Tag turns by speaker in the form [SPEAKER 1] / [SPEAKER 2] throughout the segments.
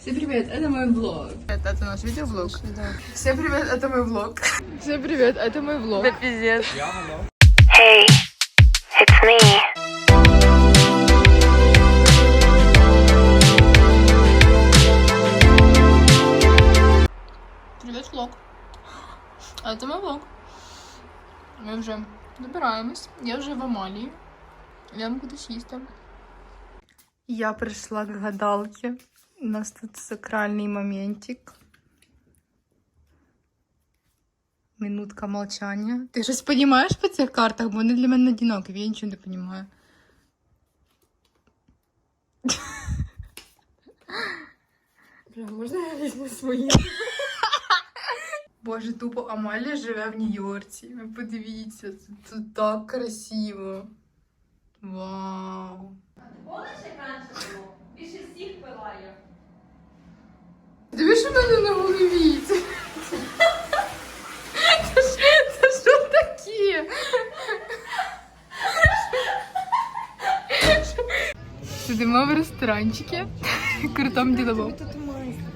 [SPEAKER 1] Всем привет, это мой влог.
[SPEAKER 2] Это, это наш видеоблог. Всем привет, это мой влог. Всем привет, это мой влог. Да пиздец.
[SPEAKER 3] Hey, it's me.
[SPEAKER 2] Привет, влог. А це мій влог. Ми вже добираємось. Я вже в Амалії. Йдемо кудись їсти. Я прийшла к гадалке. У нас тут сакральний моментик. Минутка молчання. Ти щось розумієш по цих картах, бо вони для мене одинакові, я нічого не розумію.
[SPEAKER 1] Можно я возьму свои?
[SPEAKER 2] Боже, тупо Амалія живе в Нью-Йорці. Ви подивіться, тут, тут так красиво. Вау.
[SPEAKER 4] Помниш,
[SPEAKER 2] Ресторанчикі. Крутом діловому.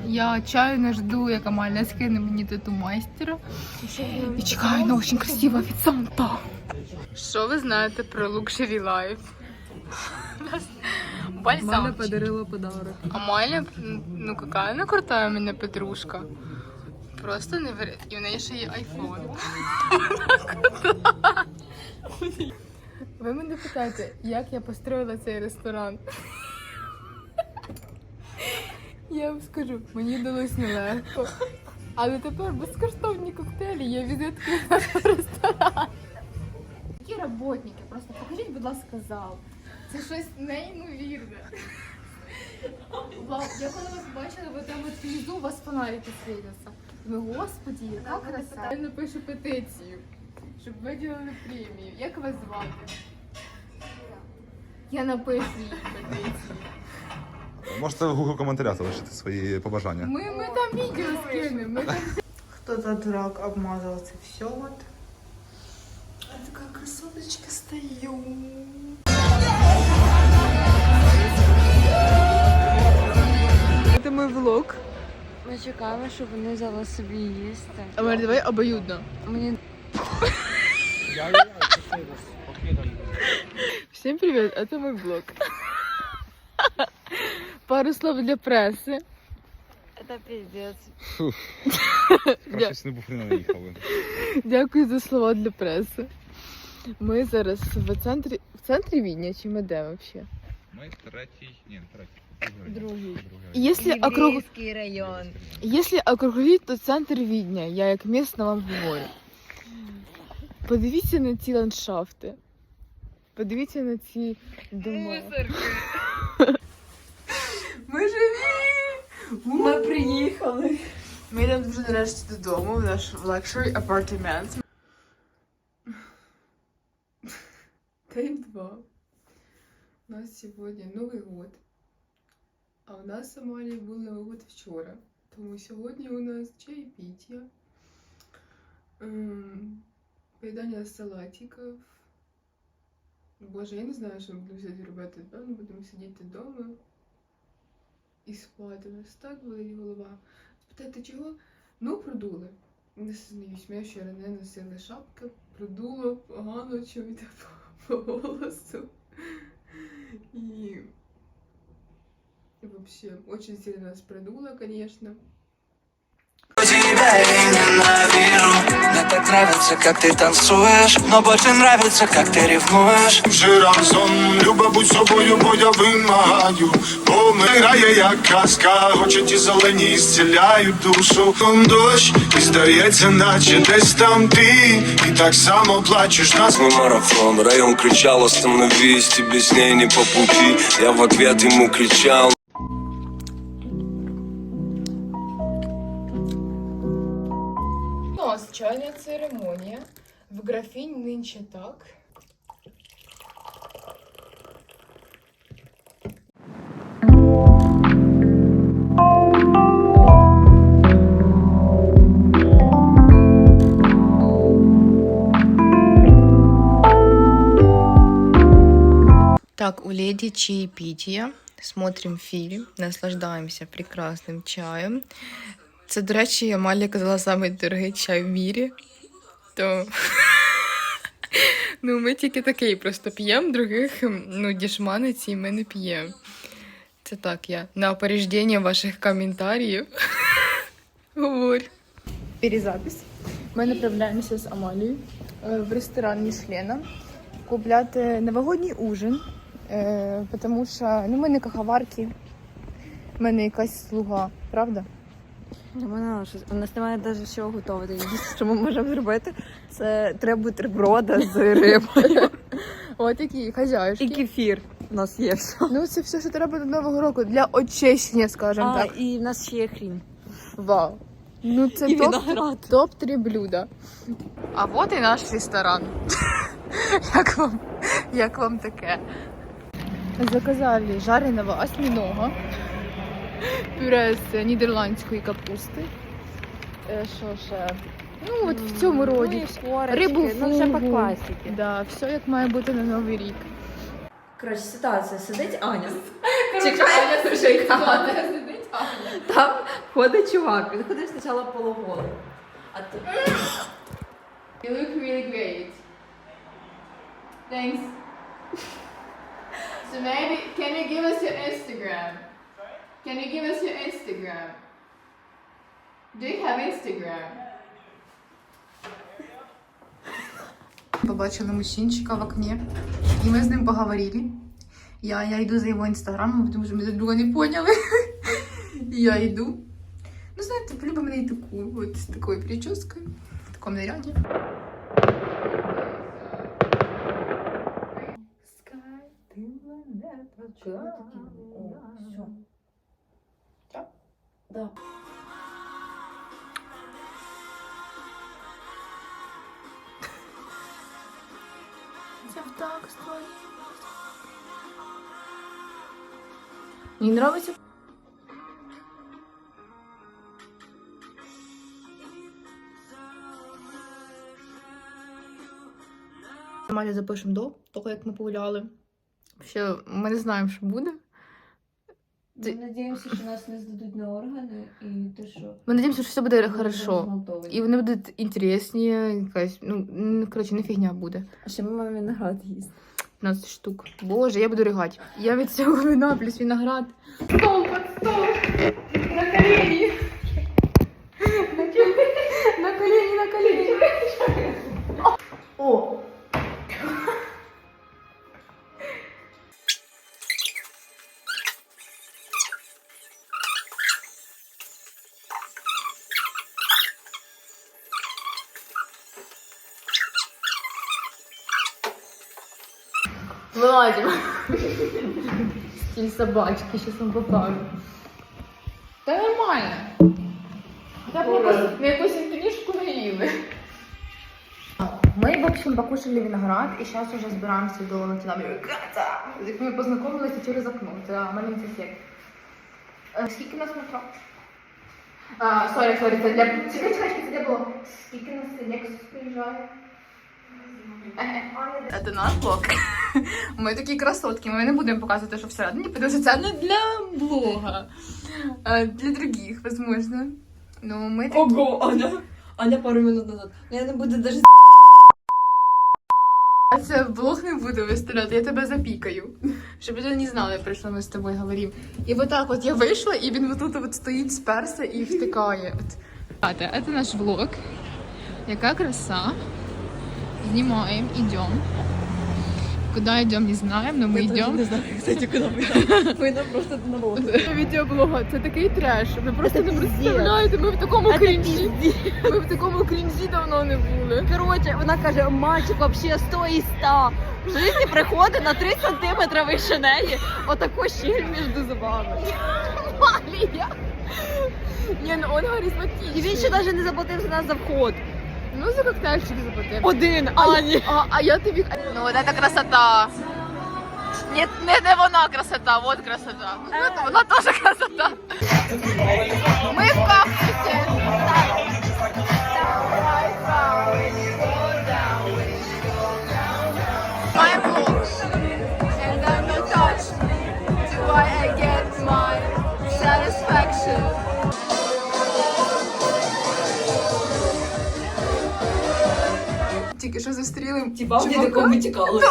[SPEAKER 2] Я чайно жду, як Амалія скине мені тату майстера. І чекаю на дуже красивого офіціанта. Що ви знаєте про Luxury Life? У нас
[SPEAKER 1] подарила подарок.
[SPEAKER 2] Амаля, ну какая она крутая у меня подружка. Просто не невероятно. І в неї ще є айфон. Ви мене питаєте, як я построїла цей ресторан? Я вам скажу, мені вдалося нелегко. Але тепер безкоштовні коктейлі є візитки нашого ресторану. Які роботники? Просто покажіть, будь ласка, зал. Це щось неймовірне. Вау, я коли вас бачила, ви там от внизу у вас фонарики світяться. Думаю, господі, яка краса. Я напишу петицію, щоб виділили премію. Як вас звати? Я напишу петицію.
[SPEAKER 5] Можете в Google коментарях залишити свої побажання.
[SPEAKER 2] Ми, ми там відео скинемо. Ми там... Кто-то дурак обмазал це все вот. А такая красоточка стою.
[SPEAKER 1] Это мой влог.
[SPEAKER 6] Ми чекаємо, щоб вони взяли собі їсти.
[SPEAKER 2] А Марі, давай обоюдно.
[SPEAKER 6] Мені
[SPEAKER 2] Всем привет, это мой блог. Пару слов для преси.
[SPEAKER 6] це піздець.
[SPEAKER 5] Щось не не наїхали.
[SPEAKER 2] Дякую за слова для преси. Ми зараз в центрі в центрі Відня, чи ми де взагалі?
[SPEAKER 5] Ми третій, ні, не третій.
[SPEAKER 2] Другий. Якщо округ...
[SPEAKER 6] Район.
[SPEAKER 2] Якщо округліть, то центр Відня. Я як місна вам говорю. Подивіться на ці ландшафти. Подивіться на ці дома. Ми живі!
[SPEAKER 1] Ми приїхали.
[SPEAKER 2] Ми йдемо вже нарешті додому, в наш luxury апартамент. День два. У нас сьогодні Новий год. А у нас в Сомалії був Новий год вчора. Тому сьогодні у нас чаєпіття, ем, поїдання салатиків. Боже, я не знаю, що ми будемо сьогодні робити. Певно, будемо сидіти вдома і спати. Нас так болить голова. Спитайте, чого? Ну, продули. Не знаюсь, ми вчора не носили шапки, продуло, погано чуєте по, по голосу. І вообще, очень сильно нас продуло, конечно.
[SPEAKER 7] Так нравится, как ты танцуешь. Но больше нравится, как ты ревнуешь.
[SPEAKER 8] Вже разом, люба, будь собою, бо я вимагаю. Помирає як казка, очі ті зелені і зціляють душу. Там дощ, і здається, наче десь там ти. І так само плачеш нас
[SPEAKER 9] Мой марафон, район кричал, остановись, тебе с ней не по пути Я в ответ ему кричал
[SPEAKER 2] чайная церемония. В графинь нынче так. Так, у леди чаепитие. смотрим фільм, наслаждаємося прекрасним чаєм. Це, до речі, Амалія казала самий дорогий чай в мірі. То ну, ми тільки такий просто п'ємо, других ну, дішманиці ми не п'ємо. Це так, я на опереждення ваших коментарів говорю. Перезапись. Ми направляємося з Амалією е, в ресторан Мішлена купляти новогодній ужин, е, тому що ну, ми не кахаварки, в мене якась слуга, правда?
[SPEAKER 6] Щось у нас немає навіть що готувати. Єдине, що ми можемо зробити, це треба бутерброда з рибою.
[SPEAKER 2] От такі хазяюшки.
[SPEAKER 6] І кефір. У нас є все.
[SPEAKER 2] Ну, це все, що треба до Нового року для очищення, скажімо
[SPEAKER 6] А,
[SPEAKER 2] так.
[SPEAKER 6] і в нас ще є хрін.
[SPEAKER 2] Вау. Ну, це
[SPEAKER 6] І
[SPEAKER 2] топ,
[SPEAKER 6] виноград.
[SPEAKER 2] топ-3 блюда. А от і наш ресторан. як, вам, як вам таке? Заказали жареного осьминога, пюре з нідерландської капусти. Е, Що ще? Ну, от в цьому роді. Рибу
[SPEAKER 6] ну вже по
[SPEAKER 2] фугу.
[SPEAKER 6] класіки.
[SPEAKER 2] Да, все як має бути на Новий рік.
[SPEAKER 10] Коротше, ситуація. Сидить Аня.
[SPEAKER 11] Чекай,
[SPEAKER 10] чекає. Там ходить чувак. Він ходить спочатку полуголий. А тут
[SPEAKER 11] You look really great. Thanks. So maybe, can you give us your Instagram? Can you give us your Instagram? Do you have Instagram?
[SPEAKER 2] Побачили мужчинчика в окне, і ми з ним поговорили. Я, я йду за його інстаграмом, тому що ми друг друга не поняли. Я йду. Ну, знаєте, полюбив мене і таку, от з такою прическою, в такому наряді. Це так. Мені нравиться. Нормально запишемо до того, як ми погуляли. Ще ми не знаємо, що буде.
[SPEAKER 10] Ми надіємося, що нас не здадуть на органи і те, що
[SPEAKER 2] Ми надіємося, що все буде хорошо. І вони будуть інтересні, якась, ну, н- коротше, не фігня буде.
[SPEAKER 6] А ще ми маємо виноград їсти.
[SPEAKER 2] 15 штук. Боже, я буду ригати. Я від цього вина плюс виноград.
[SPEAKER 11] Стол под стол! На колени!
[SPEAKER 2] На колені, на колені. О! Вылазим. Стиль собачки, сейчас вам покажу.
[SPEAKER 11] Та нормально. Та на якусь інтерішку не їли.
[SPEAKER 2] Мы, в общем, покушали виноград, и сейчас уже собираемся до Латиноамериканца. Як ми познайомилися через окно. Це маленький сек. Скільки нас метро? Сорі, сорі, це для... Чекай, чекай, чекай, це для було. Скільки нас Lexus приїжджає? Це наш блог. Ми такі красотки, ми не будемо показувати, що всередині, тому що це не для блога, а для других, возможно. Ну, ми такі...
[SPEAKER 10] Ого, Аня. Аня пару минут назад. Ну, Я не буду даже
[SPEAKER 2] Я це в блог не буду виставляти, я тебе запікаю. Щоб люди не знали, про що ми з тобою говоримо. І от так от я вийшла, і він отут от стоїть, сперся і втикає. От. Це наш влог. Яка краса. Знімаємо, йдемо. Куди йдемо, не знаємо, але ми йдемо.
[SPEAKER 10] не знаю, кстати, куди ми йдемо. Ми йдемо просто на лодку.
[SPEAKER 2] Відеоблога, це такий треш. Ви просто не представляєте, ми в такому крінжі. Ми в такому крінжі давно не були.
[SPEAKER 6] Коротше, вона каже, мальчик вообще 100 і 100. В житті приходить на 3 сантиметри вище неї. Отаку щіль між зубами. Малія.
[SPEAKER 2] Ні, ну он.
[SPEAKER 6] І він ще навіть не заплатив за нас за вход.
[SPEAKER 2] Ну, за коктейльчик заплатив.
[SPEAKER 6] Один,
[SPEAKER 2] Ані.
[SPEAKER 6] А,
[SPEAKER 2] а я тобі... Ну, от це красота. Ні, не, не вона красота, от красота. Ну, вона теж красота. Ми в кактусі. My books. Тільки що зустріли
[SPEAKER 6] Типа, в
[SPEAKER 2] чувака.
[SPEAKER 6] якому тікали.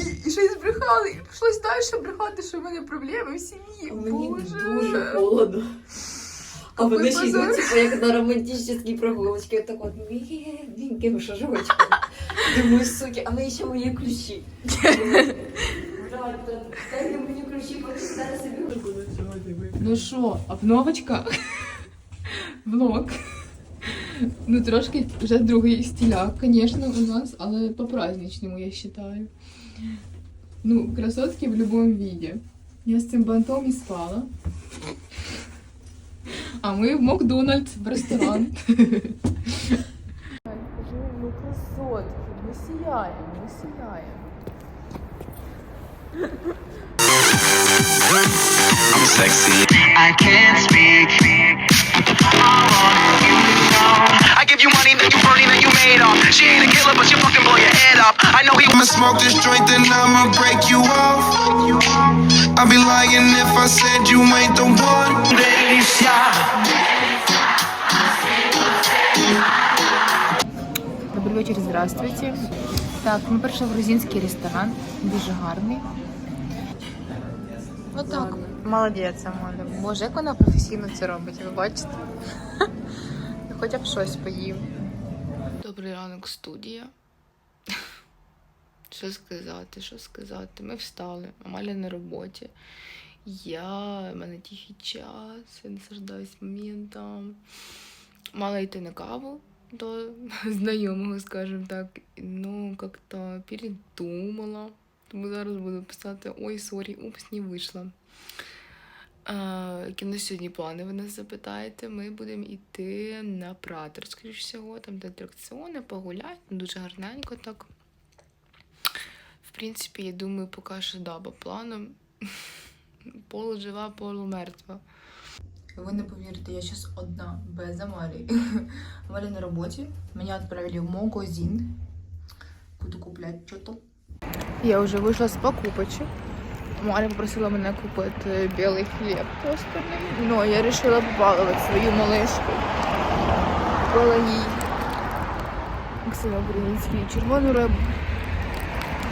[SPEAKER 2] І, і щось збрехали, і прийшлось далі брехати, що в мене проблеми в сім'ї.
[SPEAKER 6] Мені
[SPEAKER 2] Боже.
[SPEAKER 6] дуже холодно. А вони ще йдуть, типу, як на романтичні прогулочки, так от бідненьким шажочком. Думаю, суки, а в ще мої ключі. Брат, дай мені ключі, поки зараз собі буду.
[SPEAKER 2] Ну що, обновочка? Влог. Ну, трошки вже другий стіляк, звісно, у нас, але по-праздничному, я вважаю. Ну, красотки в будь-якому віді. Я з цим бантом і спала. А ми в Макдональдс, в ресторан. Ну, красотки, ми сіяємо, ми сіяємо.
[SPEAKER 7] I'm sexy. I can't speak. I give you money, then you burning, then you made off. She ain't a killer, but she fucking blow your head up. I know he I'ma smoke this joint, then I'ma break you off. I'd be lying if I said you ain't the one.
[SPEAKER 2] Добрий вечір, здравствуйте. Так, ми прийшли в грузинський ресторан, дуже гарний. Отак. Молодець, Амаля. Боже, як вона професійно це робить, ви бачите? Хоча б щось поїв.
[SPEAKER 12] Добрий ранок, студія. Що сказати, що сказати? Ми встали, Амаля на роботі. Я, в мене тихий час, я наслаждаюсь моментом. Мала йти на каву до знайомого, скажімо так. Ну, як-то передумала. Тому зараз буду писати: ой, сорі, упс, не вийшла. А, які на сьогодні плани ви нас запитаєте? Ми будемо йти на пратер, скоріш всього, там де атракціони, погуляти, ну, дуже гарненько так. В принципі, я думаю, поки що да, по планам. Полужива, полумертва.
[SPEAKER 2] Ви не повірите, я зараз одна, без Амалії. Амалія на роботі. Мене відправили в магазин. Буду купляти щось. Я вже вийшла з покупочок. Маля попросила мене купити білий хліб тостерний. Ну, я вирішила побалувати свою малишку. Купила їй Максима Український червону рибу.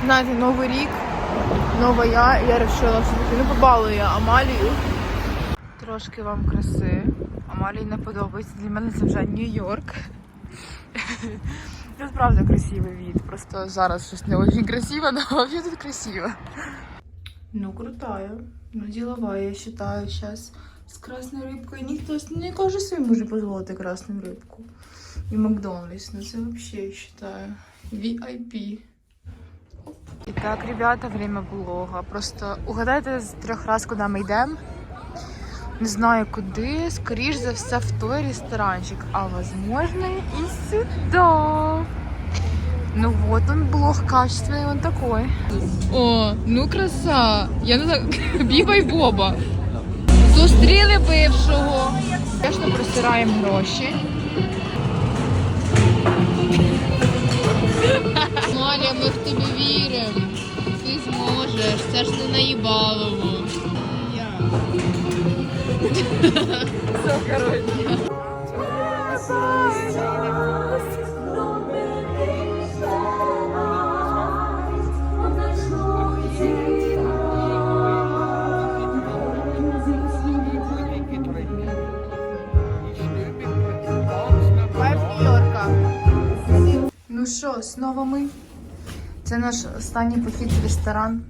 [SPEAKER 2] Знаєте, Новий рік, нова я. Я вирішила, що таки не побалую я Амалію. Трошки вам краси. Амалії не подобається. Для мене це вже Нью-Йорк. Тут правда красивий від. Просто зараз щось не дуже красиво, але тут красиво. Ну, крутая. Ну, деловая, я считаю, сейчас с красной рыбкой. Никто, мне кажется, себе може позволити красную рыбку. И Макдональдс, ну це вообще, я считаю, VIP. Итак, ребята, время блога. Просто угадайте з трьох раз, куди ми йдемо. Не знаю куди, скоріш за все в той ресторанчик, а возможно и сюда. Ну вот он блог качественный, он такой. О, ну краса. Я не знаю, Біба і Боба. Зустріли бившого. Звісно, просираємо гроші. Марія, ми в тебе віримо. Ти зможеш. Це ж не наїбалово. Ну що. Це наш останній похід в ресторан.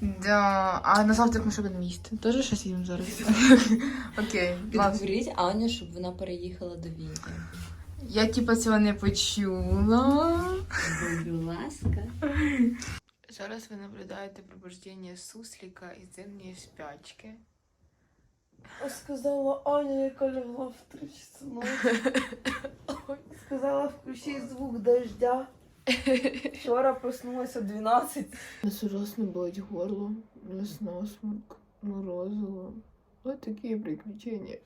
[SPEAKER 2] Да. А на завтра ми що будемо їсти? Теж щось їм зараз? Окей.
[SPEAKER 6] Підговоріть Аню, щоб вона переїхала до Відня.
[SPEAKER 2] Я типа цього не почула.
[SPEAKER 6] Будь ласка.
[SPEAKER 12] Зараз ви наблюдаєте пробуждення сусліка із зимньої спячки.
[SPEAKER 13] Сказала Аня, яка лягла в 3 часа ночі. Сказала, включи звук дождя. Вчора проснулася в 12.
[SPEAKER 12] Нас ужасно болить горло, нас насморк, морозило. Вот такие приключения.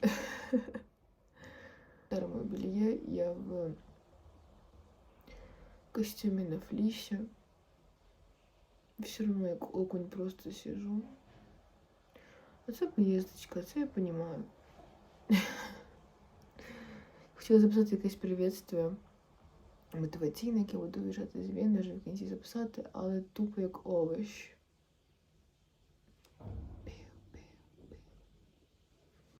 [SPEAKER 12] Термобелье я в костюме на флисе. Все равно я окунь просто сижу.
[SPEAKER 2] Оце поїздочка, це я розумію. Хотіла записати якесь привітствие мотиваційне, яке буду виїжджати з вже в кінці записати, але тупо як овощ.